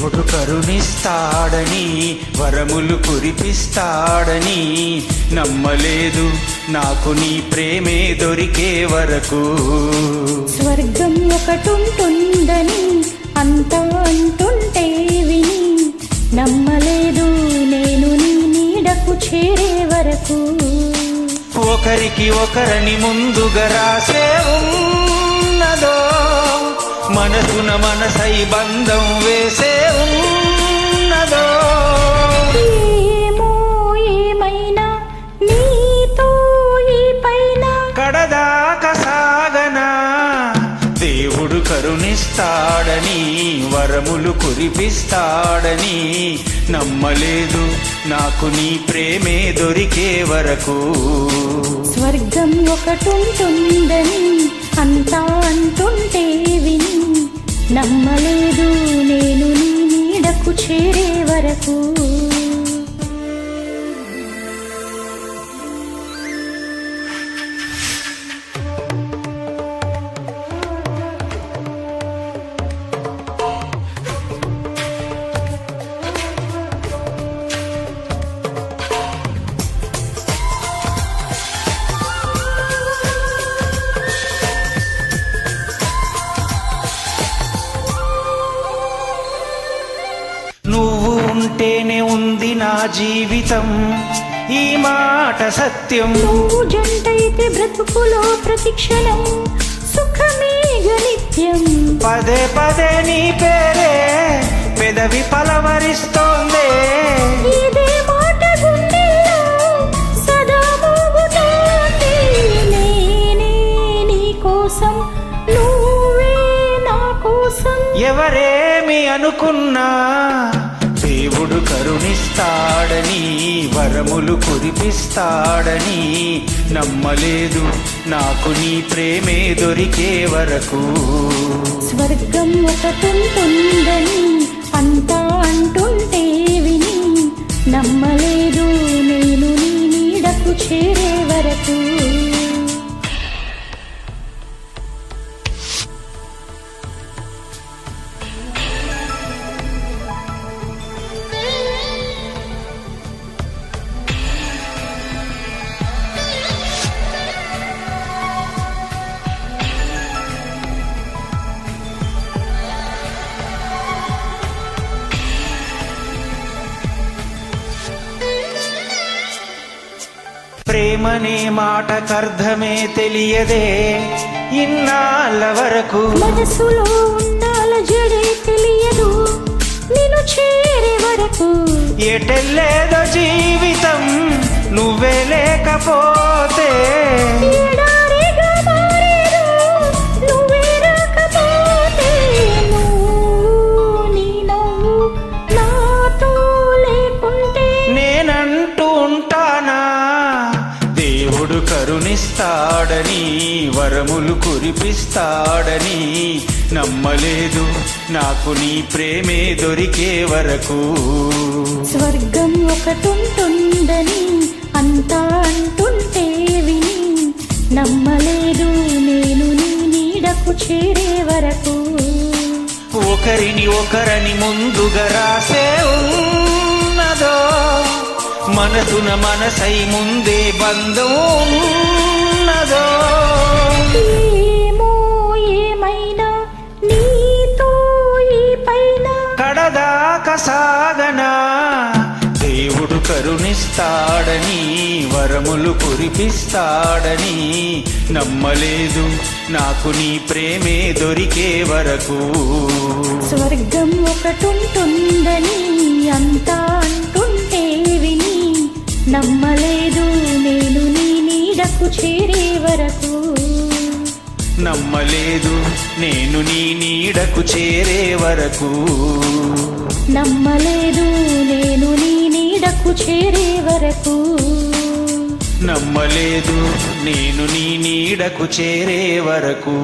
దేవుడు కరుణిస్తాడని వరములు కురిపిస్తాడని. నమ్మలేదు నాకు నీ ప్రేమే దొరికే వరకు. స్వర్గం ఒకటుంటుందని అంతా అంటుంటే విని. నమ్మలేదు నేను నీ నీడకు చేరే వరకు. ఒకరికి ఒకరని ముందుగా రాసే ఉన్నదో మనసున మనసై బంధం వేసే ఉన్నదో. కడదాక సాగనా? దేవుడు కరుణిస్తాడని వరములు కురిపిస్తాడని నమ్మలేదు. నాకు నీ ప్రేమే దొరికే వరకు. స్వర్గం ఒకటుంటుందని అంతా అంటుంటే నమ్మలేదు నేను నీ నీడకు చేరే వరకు. జీవితం ఈ మాట సత్యం. నువ్వు జంటైతే బ్రతుకులో ప్రతిక్షణం సుఖమే నిత్యం. పదే పదే నీ పేరే పెదవి పలవరిస్తోందే. ఎవరేమి అనుకున్నా దేవుడు కరుణిస్తాడని వరములు కురిపిస్తాడని నమ్మలేదు. నాకు నీ ప్రేమే దొరికే వరకు. స్వర్గం ఒకటుంటుందని అంతా అంటుంటే విని నమ్మలేదు. నేను నీ నీడకు చేరే వరకు. ప్రేమనే మాటకర్థమే తెలియదే. ఇన్నాళ్ళ వరకు మనసులో ఉండాల జడే తెలియదు. నిన్ను చేరే వరకు ఎటెల్లేదో జీవితం నువ్వే లేకపోతే కరుణిస్తాడని వరములు కురిపిస్తాడని నమ్మలేదు. నాకు నీ ప్రేమే దొరికే వరకు. స్వర్గం ఒకటుంటుందని అంతా అంటుంటే విని నమ్మలేదు. నేను నీ నీడకు చేరే వరకు. ఒకరిని ఒకరని ముందుగా రాసే ఉన్నదో మనసున మనసై ముందే బంధం ఉన్నదో. కడదాక సాగనా? దేవుడు కరుణిస్తాడని వరములు కురిపిస్తాడని నమ్మలేదు. నాకు నీ ప్రేమే దొరికే వరకు. స్వర్గం ఒకటుంటుందని అంతా నమ్మలేదు నేను నీ నీడకు చేరే వరకు. నమ్మలేదు నేను నీ నీడకు చేరే వరకు. నమ్మలేదు నేను నీ నీడకు చేరే వరకు. నమ్మలేదు నేను నీ నీడకు చేరే వరకు.